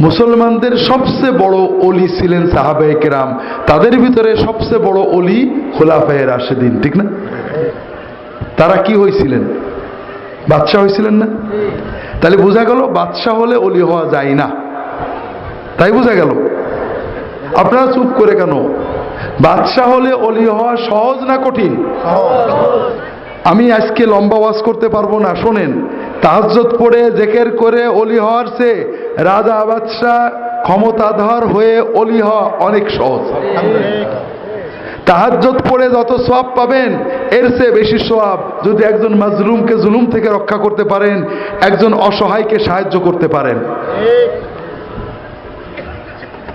মুসলমানদের সবচেয়ে বড় অলি ছিলেন সাহাবায়ে কেরাম। তাদের ভিতরে সবচেয়ে বড় অলি খোলাফায়ে রাশেদিন, ঠিক না? তারা কি হয়েছিলেন বাদশাহ হয়েছিলেন না? তাহলে বোঝা গেল বাদশাহ হলে অলি হওয়া যায় না। তাই বোঝা গেল। আপনারা চুপ করে কেন? বাদশাহ হলে অলি হওয়া সহজ না কঠিন? আমি আজকে লম্বা ওয়াজ করতে পারব না, শোনেন। তাহাজ্জত পড়ে, জেকের করে অলি হওয়ার সে রাজা বাদশাহ ক্ষমতাধর হয়ে অলি হওয়া অনেক সহজ। তাহাজ্জত পড়ে যত সোয়াব পাবেন, এর চেয়ে বেশি সোয়াব যদি একজন মাজলুমকে জুলুম থেকে রক্ষা করতে পারেন, একজন অসহায়কে সাহায্য করতে পারেন।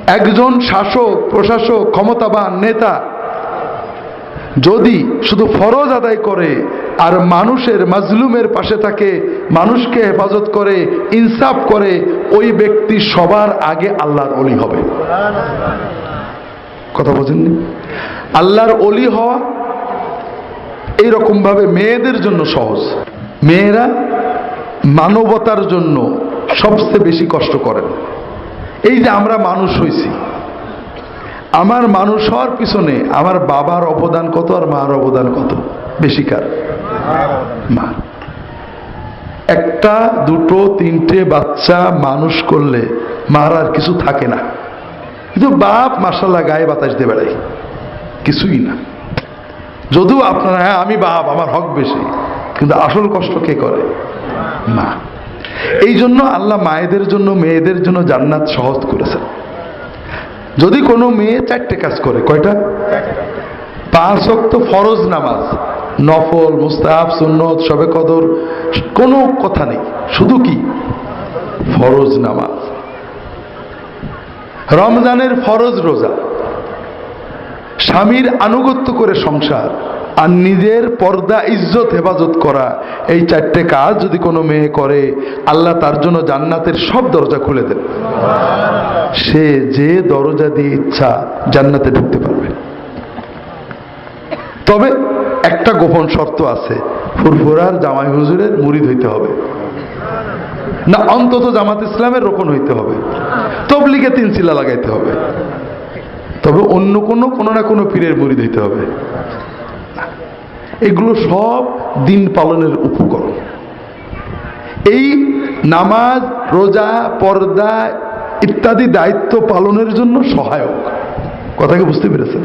একজন শাসক, প্রশাসক, ক্ষমতাবান নেতা যদি শুধু ফরজ আদায় করে আর মানুষের মাজলুমের পাশে থাকে, মানুষকে হেফাজত করে, ইনসাফ করে, ওই ব্যক্তি সবার আগে আল্লাহর অলি হবে। কথা বোঝেননি? আল্লাহর অলি হওয়া এইরকম ভাবে মেয়েদের জন্য সহজ। মেয়েরা মানবতার জন্য সবচেয়ে বেশি কষ্ট করেন। এই যে আমরা মানুষ হইছি আমার মানুষ হওয়ার পিছনে আমার বাবার অবদান কত আর মার অবদান কত? বেশি কার? মা। একটা, দুটো, তিনটে বাচ্চা মানুষ করলে মার আর কিছু থাকে না। কিন্তু বাপ মাসাল্লাহ গায়ে বাতাস দিয়ে বেড়াই কিছুই না। যদিও আপনারা হ্যাঁ আমি বাপ, আমার হক বেশি, কিন্তু আসল কষ্ট কে করে? মা। এই জন্য আল্লাহ মায়েদের জন্য, মেয়েদের জন্য জান্নাত সহজ করেছেন। যদি কোনো মেয়ে চারটে কাজ করে, কয়টা? পাঁচ অক্ত ফরজ নামাজ, নফল, মুস্তাহাব, সুন্নত, সবে কদর, কোনো কথা নেই। শুধু কি? ফরজ নামাজ। রমজানের ফরজ রোজা, স্বামীর আনুগত্য করে সংসার আর নিজের পর্দা, ইজ্জত, হেফাজত করা, এই চারটে কাজ যদি কোনো মেয়ে করে, আল্লাহ তার জন্য জান্নাতের সব দরজা খুলে দেন। সে যে দরজা দিয়ে ইচ্ছা জান্নাতে ঢুকতে পারবে। তবে একটা গোপন শর্ত আছে, ফুরফুরার জামাই হুজুরের মুরিদ হইতে হবে। না, অন্তত জামাত ইসলামের রোপণ হইতে হবে। তবলিগে তিন চিলা লাগাইতে হবে। তবে অন্য কোনো কোনো না কোনো পীরের মুড়ি হইতে হবে। এগুলো সব দিন পালনের উপকরণ। এই নামাজ, রোজা, পর্দা ইত্যাদি দায়িত্ব পালনের জন্য সহায়ক। কথাকে বুঝতে পেরেছেন?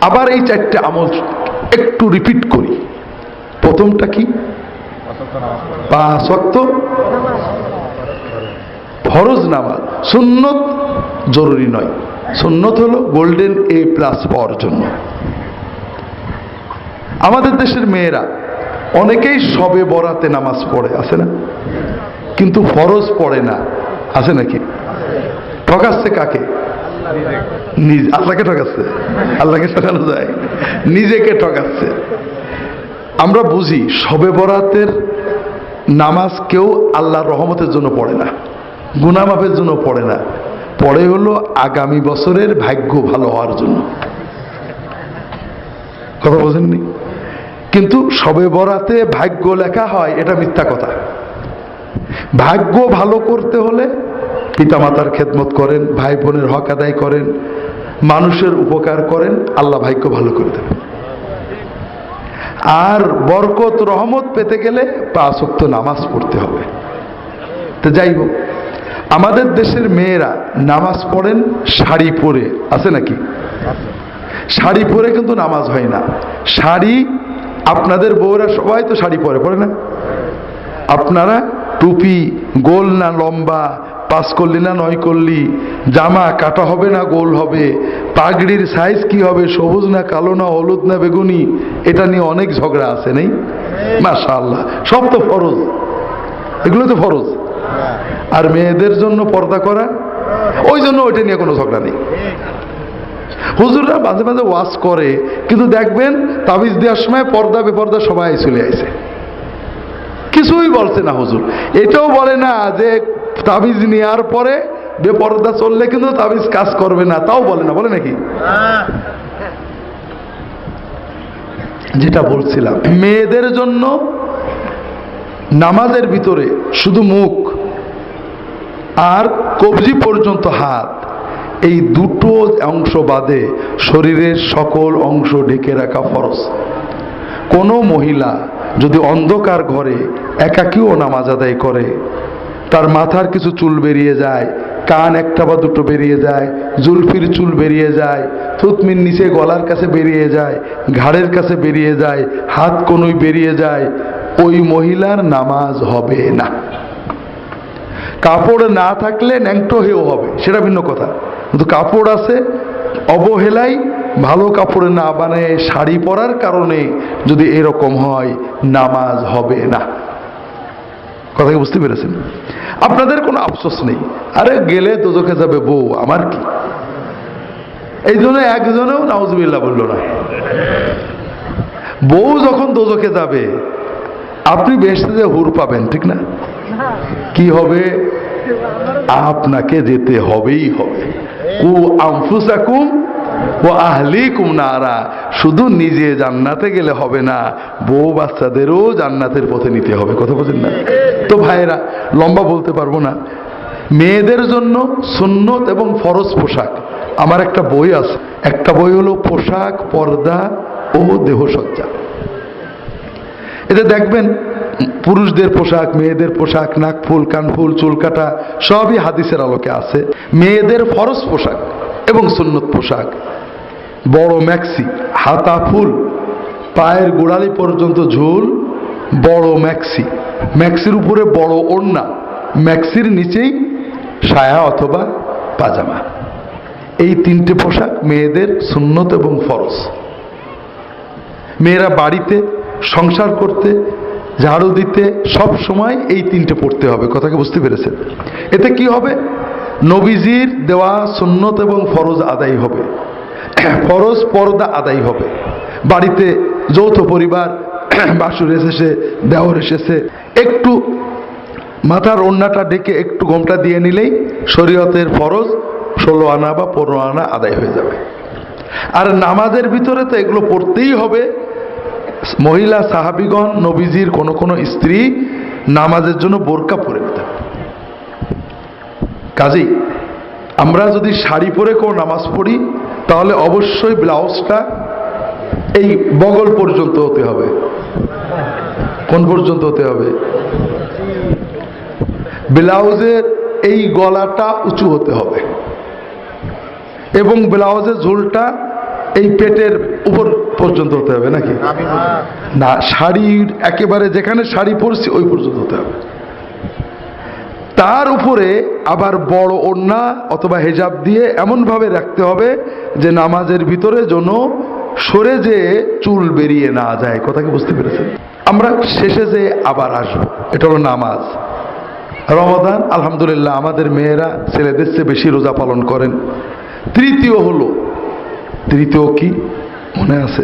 আবার এই চারটে আমল একটু রিপিট করি। প্রথমটা কি? ফরজ নামাজ। সুন্নত জরুরি নয়। সুন্নত হলো গোল্ডেন এ প্লাস পাওয়ার জন্য। আমাদের দেশের মেয়েরা অনেকেই সবে বরাতে নামাজ পড়ে, আছে না? কিন্তু ফরজ পড়ে না, আছে নাকি? ঠকাচ্ছে কাকে? নিজ আল্লাহকে ঠকাচ্ছে? আল্লাহকে ঠকানো যায়। নিজেকে ঠকাচ্ছে। আমরা বুঝি সবে বরাতের নামাজ কেউ আল্লাহর রহমতের জন্য পড়ে না গুনামাফের জন্য পড়ে না। পড়ে হলো আগামী বছরের ভাগ্য ভালো হওয়ার জন্য। কথা বোঝেননি কিন্তু সবে বরাতে ভাগ্য লেখা হয়, এটা মিথ্যা কথা। ভাগ্য ভালো করতে হলে পিতামাতার খেদমত করেন ভাই বোনের হক আদায় করেন, মানুষের উপকার করেন, আল্লাহ ভাগ্য ভালো করে দেবেন আর বরকত, রহমত পেতে গেলে পাঁচক্ত নামাজ পড়তে হবে। তো যাই হোক, আমাদের দেশের মেয়েরা নামাজ পড়েন, শাড়ি পরে, আছে নাকি? শাড়ি পরে কিন্তু নামাজ হয় না। শাড়ি আপনাদের বউরা সবাই তো শাড়ি পরে পরে না? আপনারা টুপি গোল না লম্বা, পাস করলি না নয় করলি, জামা কাটা হবে না গোল হবে, পাগড়ির সাইজ কি হবে, সবুজ না কালো না হলুদ না বেগুনি, এটা নিয়ে অনেক ঝগড়া আছে, নেই? মাশা আল্লাহ সব তো ফরজ, এগুলো তো ফরজ। আর মেয়েদের জন্য পর্দা করা, ওই জন্য ওইটা নিয়ে কোনো ঝগড়া নেই। হুজুররা মাঝে মাঝে ওয়াজ করে, কিন্তু দেখবেন তাবিজ দেওয়ার সময় পর্দা, বেপর্দা সবাই চলে আসে। কিছুই বলছে না হুজুর। এটাও বলে না যে তাবিজ নেওয়ার পরে বেপর্দা চললে কিন্তু তাবিজ কাজ করবে না, তাও বলে না, বলে নাকি? যেটা বলছিলাম, মেয়েদের জন্য নামাজের ভিতরে শুধু মুখ আর কবজি পর্যন্ত হাত। এই দুটো অংশ বাদে শরীরের সকল অংশ ঢেকে রাখা ফরজ। কোনো মহিলা যদি অন্ধকার ঘরে একাকীও নামাজ আদায় করে, তার মাথার কিছু চুল বেরিয়ে যায়, কান একটা বা দুটো বেরিয়ে যায়, জুলফির চুল বেরিয়ে যায় থুতমির নিচে গলার কাছে বেরিয়ে যায়, ঘাড়ের কাছে বেরিয়ে যায়, হাত কনুই বেরিয়ে যায়, ওই মহিলার নামাজ হবে না। কাপড় না থাকলে ন্যাংটো হয়েও হবে, সেটা ভিন্ন কথা। কিন্তু কাপড় আছে, অবহেলাই ভালো কাপড়ে না বানায় শাড়ি পরার কারণে যদি এরকম হয়, নামাজ হবে না। কথা বুঝতে পেরেছেন? আপনাদের কোনো আফসোস নেই। আরে গেলে দোজখে যাবে বউ, আমার কি? এই জন্য একজনেও নাউজবিল্লা বলল না। বউ যখন দোজখে যাবে, আপনি বেসতে যে হুর পাবেন, ঠিক না? কি হবে? আপনাকে যেতে হবেই হবে। কু ও আহলিকুম নারা। শুধু নিজে জান্নাতে গেলে হবে না, বউ বাচ্চাদেরও জান্নাতের পথে নিতে হবে। কথা বলছেন না? তো ভাইয়েরা, লম্বা বলতে পারব না। মেয়েদের জন্য সুন্নত এবং ফরজ পোশাক। আমার একটা বই আছে। একটা বই হলো পোশাক, পর্দা ও দেহসজ্জা। এতে দেখবেন পুরুষদের পোশাক, মেয়েদের পোশাক নাকফুল কানফুল চুল কাটা, সবই হাদিসের আলোকে আছে। মেয়েদের ফরজ পোশাক এবং সুন্নত পোশাক। বড় ম্যাক্সি হাতা ফুল, পায়ের গোড়ালি পর্যন্ত ঝুল, বড় ম্যাক্সি ম্যাক্সির উপরে বড় ওড়না ম্যাক্সির নিচেই সায়া অথবা পাজামা। এই তিনটে পোশাক মেয়েদের সুন্নত এবং ফরজ। মেয়েরা বাড়িতে, সংসার করতে ঝাড়ু দিতে সব সময় এই তিনটে পড়তে হবে কথাকে বুঝতে পেরেছেন? এতে কি হবে? নবীজির দেওয়া সুন্নত এবং ফরজ আদায় হবে। ফরজ পর্দা আদায় হবে। বাড়িতে যৌথ পরিবার বাসুর এসেছে, দেওর এসেছে, একটু মাথার ওড়নাটা ডেকে একটু ঘোমটা দিয়ে নিলেই শরীয়তের ফরজ ষোলো আনা বা পনেরো আনা আদায় হয়ে যাবে। আর নামাজের ভিতরে তো এগুলো পড়তেই হবে মহিলা সাহাবিগণ, নবীজির কোনো কোনো স্ত্রী নামাজের জন্য বোরকা পরে নিতেন কাজেই আমরা যদি শাড়ি পরে কোনো নামাজ পড়ি, তাহলে অবশ্যই ব্লাউজটা এই বগল পর্যন্ত হতে হবে। কোন পর্যন্ত হতে হবে? ব্লাউজের এই গলাটা উঁচু হতে হবে। এবং ব্লাউজের ঝুলটা এই পেটের উপর পর্যন্ত হতে হবে নাকি? না শাড়ির একেবারে যেখানে শাড়ি পরছি ওই পর্যন্ত হতে হবে। তার উপরে আবার বড় ওড়না অথবা হেজাব দিয়ে এমনভাবে রাখতে হবে যে নামাজের ভিতরে যেন সরে যে চুল বেরিয়ে না যায়। কথা কি বুঝতে পেরেছেন? আমরা শেষে যে আবার আসব এটা হলো নামাজ। রমাদান আলহামদুলিল্লাহ আমাদের মেয়েরা ছেলেদের চেয়ে বেশি রোজা পালন করেন। তৃতীয় হলো তৃতীয় কি? মনে আছে?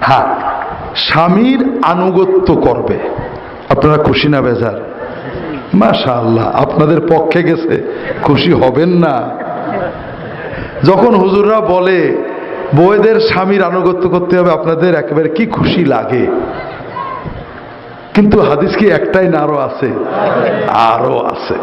হ্যাঁ স্বামীর আনুগত্য করবে। আপনারা খুশি না বেজার? মাশা আল্লাহ আপনাদের পক্ষে গেছে। খুশি হবেন না। যখন হুজুররা বলে বউদের স্বামীর আনুগত্য করতে হবে আপনাদের একেবারে কি খুশি লাগে? কিন্তু হাদিস কি একটাই না আরও আছে? আরও আছে।